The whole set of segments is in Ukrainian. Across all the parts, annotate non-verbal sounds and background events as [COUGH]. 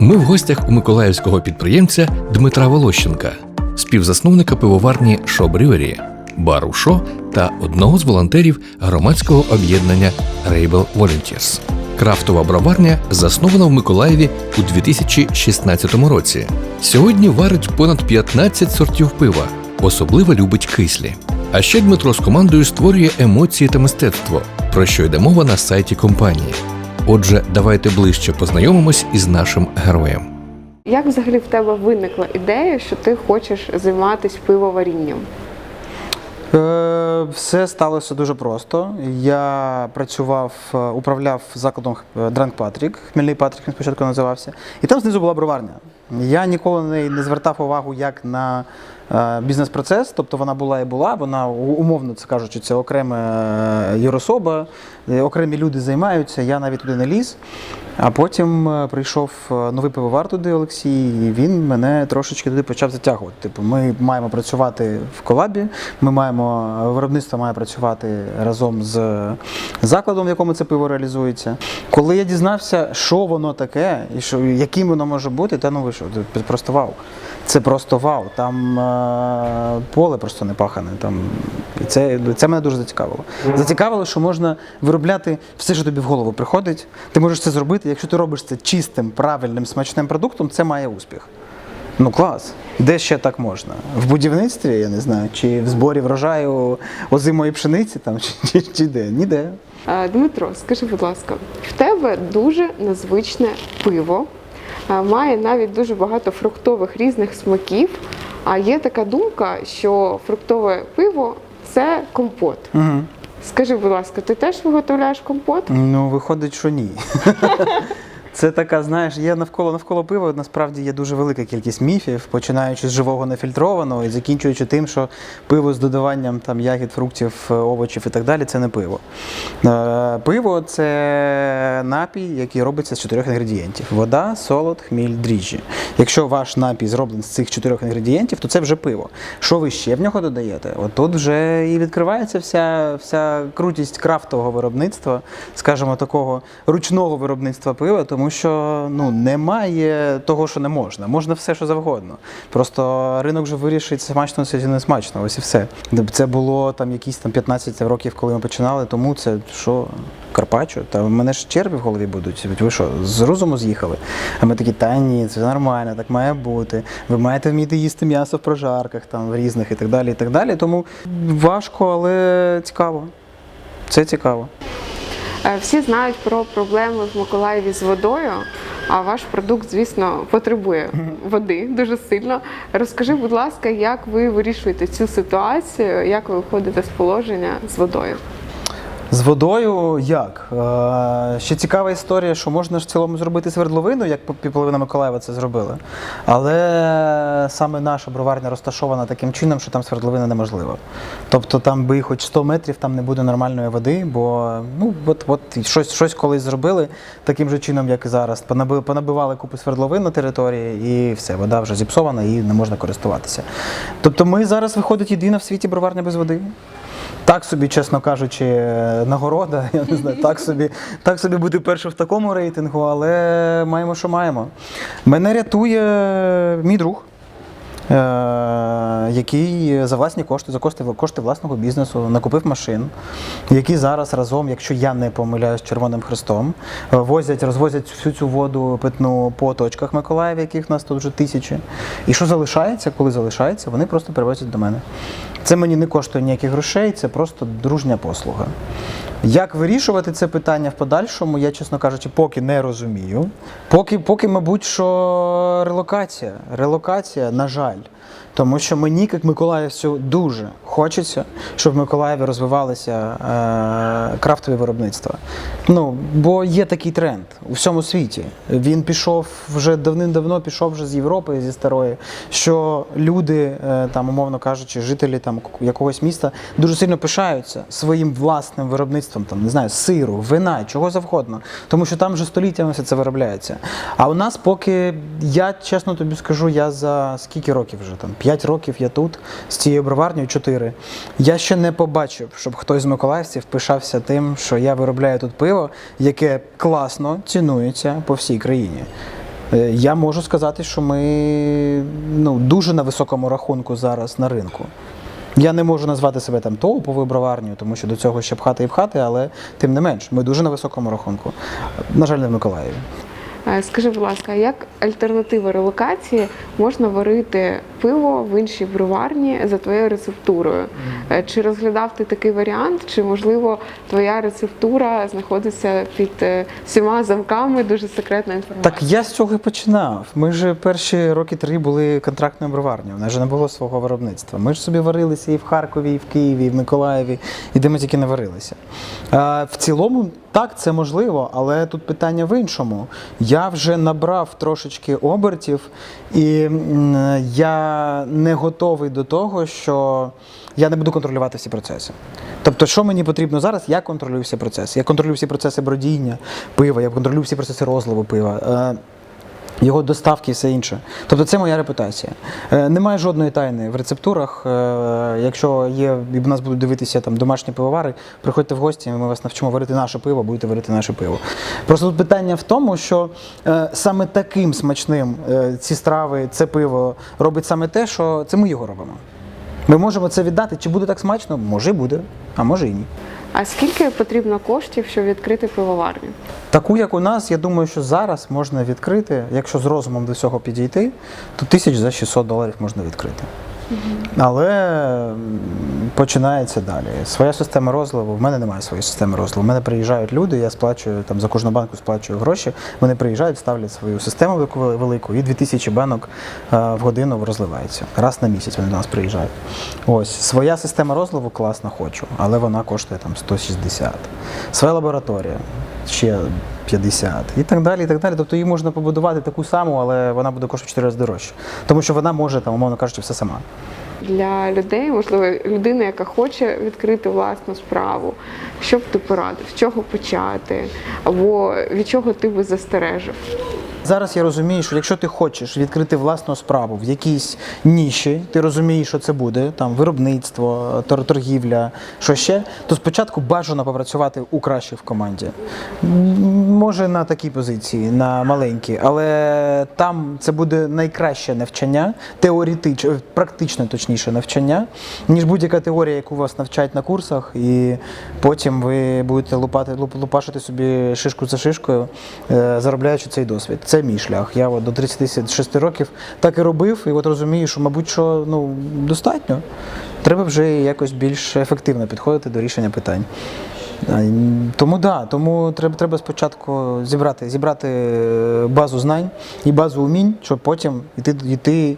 Ми в гостях у миколаївського підприємця Дмитра Волощенка, співзасновника пивоварні Шо Брюері, бару Шо та одного з волонтерів громадського об'єднання Rebel Volunteers. Крафтова броварня заснована в Миколаєві у 2016 році. Сьогодні варить понад 15 сортів пива, особливо любить кислі. А ще Дмитро з командою створює емоції та мистецтво, про що йде мова на сайті компанії. Отже, давайте ближче познайомимось із нашим героєм. Як взагалі в тебе виникла ідея, що ти хочеш займатися пивоварінням? Е, Все сталося дуже просто. Я працював, е, управляв закладом е, Дранк Патрік, Хмельний Патрік він спочатку називався, і там знизу була броварня. Я ніколи не, не звертав увагу як на е, бізнес-процес, тобто вона була і була, вона умовно це кажучи, це окрема е, юрособа, е, окремі люди займаються, я навіть туди не ліз. А потім е, прийшов новий пивовар туди, Олексій, і він мене трошечки туди почав затягувати. Типу, ми маємо працювати в колабі, ми маємо виробництво має працювати разом з закладом, в якому це пиво реалізується. Коли я дізнався, що воно таке і що яким воно може бути, та ну ви що, це просто вау. Це просто вау. Там е, поле просто не пахане. Там і це, це мене дуже зацікавило. Зацікавило, що можна виробляти все, що тобі в голову приходить. Ти можеш це зробити. Якщо ти робиш це чистим, правильним, смачним продуктом, це має успіх. Ну клас. Де ще так можна? В будівництві, я не знаю, чи в зборі врожаю озимої пшениці там, [LAUGHS] чи, чи, чи де? Ніде. Е, Дмитро, скажи, будь ласка, в тебе дуже незвичне пиво, має навіть дуже багато фруктових різних смаків. А є така думка, що фруктове пиво це компот. Угу. Скажи, будь ласка, ти теж виготовляєш компот? Ну, виходить, що ні. [LAUGHS] Це така, знаєш, є навколо навколо пива. Насправді є дуже велика кількість міфів, починаючи з живого нефільтрованого і закінчуючи тим, що пиво з додаванням там ягід, фруктів, е, овочів і так далі це не пиво. Е, Пиво це напій, який робиться з чотирьох інгредієнтів: вода, солод, хміль, дріжджі. Якщо ваш напій зроблений з цих чотирьох інгредієнтів, то це вже пиво. Що ви ще в нього додаєте? От тут вже і відкривається вся, вся крутість крафтового виробництва, скажімо, такого ручного виробництва пива, тому що ну, немає того, що не можна. Можна все, що завгодно. Просто ринок вже вирішить, смачно це чи не смачно. Ось і все. Це було там якісь там 15 років, коли ми починали, тому це що. Карпаччо, та в мене ж черві в голові будуть. Ви що, з розуму з'їхали? А ми такі, та ні, це нормально, так має бути. Ви маєте вміти їсти м'ясо в прожарках, там в різних і так далі. і так далі. Тому важко, але цікаво. Це цікаво. Е, Всі знають про проблеми в Миколаєві з водою, а ваш продукт, звісно, потребує води дуже сильно. Розкажи, будь ласка, як ви вирішуєте цю ситуацію, як ви виходите з положення з водою? З водою як? Е, ще цікава історія, що можна ж в цілому зробити свердловину, як півполовина Миколаєва це зробила. Але саме наша броварня розташована таким чином, що там свердловина неможлива. Тобто там би хоч 100 метрів там не буде нормальної води, бо ну от, от щось, щось колись зробили таким же чином, як і зараз. Понаби- Понабивали купу свердловин на території, і все, вода вже зіпсована і не можна користуватися. Тобто ми зараз виходить єдина в світі броварня без води. Так собі, чесно кажучи, нагорода, [LAUGHS] я не знаю, так собі, так собі бути першим в такому рейтингу, але маємо, що маємо. Мене рятує мій друг, е, який за власні кошти, за кошти, кошти власного бізнесу накупив машин, які зараз разом, якщо я не помиляюсь, Червоним Хрестом, е, возять, розвозять всю цю воду питну по точках Миколаєва, яких нас тут вже тисячі. І що залишається, коли залишається, вони просто перевозять до мене. Це мені не коштує ніяких грошей, це просто дружня послуга. Як вирішувати це питання в подальшому, я, чесно кажучи, поки не розумію. Поки, поки мабуть, що релокація. Релокація, на жаль. Тому що мені, як Миколаївцю, дуже хочеться, щоб в Миколаєві розвивалися е, крафтові виробництва. Ну, бо є такий тренд у всьому світі. Він пішов вже давним-давно, пішов вже з Європи, зі старої, що люди, е, там, умовно кажучи, жителі там якогось міста дуже сильно пишаються своїм власним виробництвом, там не знаю, сиру, вина, чого завгодно. Тому що там вже століттями все це виробляється. А у нас, поки я чесно тобі скажу, я за скільки років вже там 5 років я тут з цією броварнею 4. Я ще не побачив, щоб хтось з миколаївців пишався тим, що я виробляю тут пиво, яке класно цінується по всій країні. Е, Я можу сказати, що ми ну, дуже на високому рахунку зараз на ринку. Я не можу назвати себе там топовою броварнею, тому що до цього ще пхати і пхати, але тим не менш, ми дуже на високому рахунку. На жаль, не в Миколаєві. Е, Скажи, будь ласка, як альтернатива релокації можна варити пиво в іншій броварні за твоєю рецептурою? Е, Чи розглядав ти такий варіант, чи можливо твоя рецептура знаходиться під е, всіма замками, дуже секретна інформація? Так я з цього і починав. Ми ж перші роки три були контрактною броварнею. У нас же не було свого виробництва. Ми ж собі варилися і в Харкові, і в Києві, і в Миколаєві, і де ми тільки не варилися. В цілому, так, це можливо, але тут питання в іншому. Я вже набрав трошечки обертів, і м, не готовий до того, що я не буду контролювати всі процеси. Тобто, що мені потрібно зараз, я контролюю всі процеси. Я контролюю всі процеси бродіння пива, я контролюю всі процеси розливу пива. Його доставки і все інше. Тобто це моя репутація. Е, немає жодної тайни в рецептурах. Е, якщо є і в нас будуть дивитися там домашні пивовари, приходьте в гості, ми вас навчимо варити наше пиво, будете варити наше пиво. Просто тут питання в тому, що е, саме таким смачним е, ці страви, це пиво робить саме те, що це ми його робимо. Ми можемо це віддати. Чи буде так смачно? Може буде, а може і ні. А скільки потрібно коштів, щоб відкрити пивоварню? Таку, як у нас, я думаю, що зараз можна відкрити, якщо з розумом до цього підійти, то тисяч за 600 доларів можна відкрити. Але починається далі. Своя система розливу. В мене немає своєї системи розливу. В мене приїжджають люди, я сплачую там за кожну банку сплачую гроші. Вони приїжджають, ставлять свою систему велику, і 2000 банок е, в годину розливається. Раз на місяць вони до нас приїжджають. Ось своя система розливу класно хочу, але вона коштує там 160. Своя лабораторія ще 50 і так далі. і так далі. Тобто її можна побудувати таку саму, але вона буде коштувати 4 рази дорожче. Тому що вона може, там, умовно кажучи, все сама. Для людей, можливо, людина, яка хоче відкрити власну справу, що б ти порадив, з чого почати, або від чого ти би застережив? Зараз я розумію, що якщо ти хочеш відкрити власну справу в якійсь ніші, ти розумієш, що це буде там виробництво, тор- торгівля, що ще, то спочатку бажано попрацювати у кращих в команді. Може на такій позиції, на маленькій, але там це буде найкраще навчання, теоретичне, практично точніше навчання, ніж будь-яка теорія, яку вас навчають на курсах, і потім ви будете лупати, луп- лупашити собі шишку за шишкою, е, заробляючи цей досвід. Це мій шлях. Я от до 36 років так і робив, і от розумію, що, мабуть, що ну, достатньо. Треба вже якось більш ефективно підходити до рішення питань. Тому да, тому треба, треба спочатку зібрати, зібрати е, базу знань і базу умінь, щоб потім йти, йти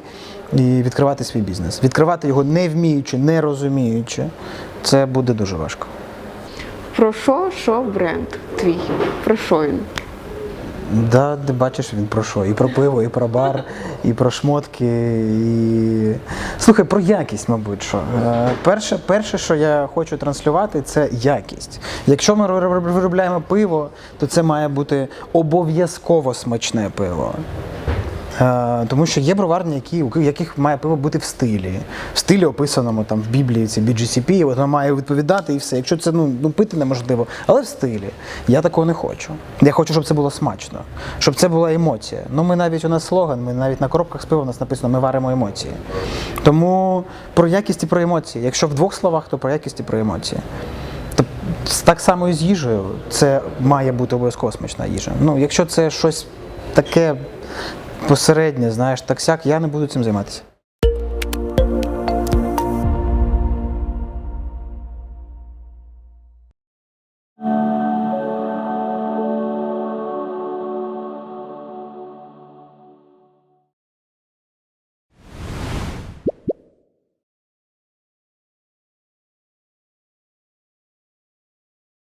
і відкривати свій бізнес. Відкривати його не вміючи, не розуміючи, це буде дуже важко. Про що, що бренд твій? Про що він? Да, ти бачиш, він про що? І про пиво, і про бар, і про шмотки, і. Слухай, про якість, мабуть. що. Е, Перше, перше, що я хочу транслювати, це якість. Якщо ми ро- виробляємо пиво, то це має бути обов'язково смачне пиво. Е, Тому що є броварні, які, у яких має пиво бути в стилі. В стилі описаному там в Біблії, це BGCP, воно має відповідати і все. Якщо це ну, ну пити неможливо, але в стилі. Я такого не хочу. Я хочу, щоб це було смачно, щоб це була емоція. Ну, ми навіть у нас слоган, ми навіть на коробках з пива у нас написано Ми варимо емоції. Тому про якість і про емоції. Якщо в двох словах, то про якість і про емоції. Так само і з їжею. Це має бути обов'язково смачна їжа. Ну, якщо це щось таке посереднє, знаєш, так сяк, я не буду цим займатися.